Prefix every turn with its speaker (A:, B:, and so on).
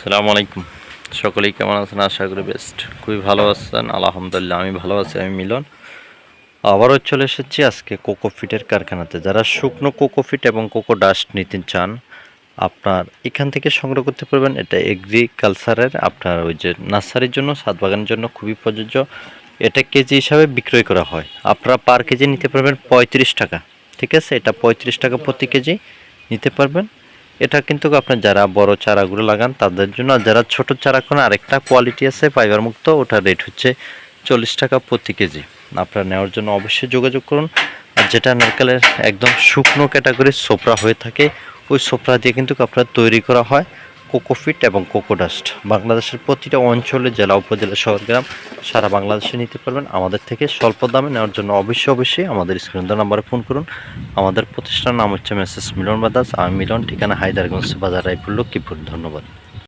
A: আসসালামু আলাইকুম। সকলেই কেমন আছেন? আশা করি বেস্ট খুবই ভালো আছেন। আলহামদুলিল্লাহ, আমি ভালো আছি। আমি মিলন। আবারও চলে এসেছি আজকে কোকোফিটের কারখানাতে। যারা শুকনো কোকোফিট এবং কোকো ডাস্ট নিতে চান, আপনার এখান থেকে সংগ্রহ করতে পারবেন। এটা এগ্রিকালচারের আপনার ওই যে নার্সারির জন্য ছাদ বাগানের জন্য খুবই প্রযোজ্য। এটা কেজি হিসাবে বিক্রয় করা হয়। আপনারা পার কেজি নিতে পারবেন পঁয়ত্রিশ টাকা। ঠিক আছে? এটা পঁয়ত্রিশ টাকা প্রতি কেজি নিতে পারবেন। এটা কিন্তু আপনার যারা বড় চারাগুলো লাগান, তাদের জন্য যারা ছোট চারা কোনো আরেকটা কোয়ালিটি আছে ফাইবার মুক্ত ওটার রেট হচ্ছে চল্লিশ টাকা প্রতি কেজি। আপনারা নেওয়ার জন্য অবশ্যই যোগাযোগ করুন। আর যেটা নারকেলের একদম শুকনো ক্যাটাগরির সোপরা হয়ে থাকে, ওই সোপরা দিয়ে কিন্তু আপনার তৈরি করা হয়। কোকোফিট এবং কোকোডাস্ট বাংলাদেশের প্রতিটা অঞ্চলে, জেলা, উপজেলা শহর গ্রাম সারা বাংলাদেশে নিতে পারবেন। আমাদের থেকে স্বল্প দামে নেওয়ার জন্য অবশ্যই অবশ্যই আমাদের স্ক্রিন নাম্বারে ফোন করুন। আমাদের প্রতিষ্ঠানের নাম হচ্ছে মেসেস মিলন বাদাস আমি মিলন, ঠিকানা হায়দারগঞ্জ, বাজার রায়পুর, লক্ষ্মীপুর। ধন্যবাদ।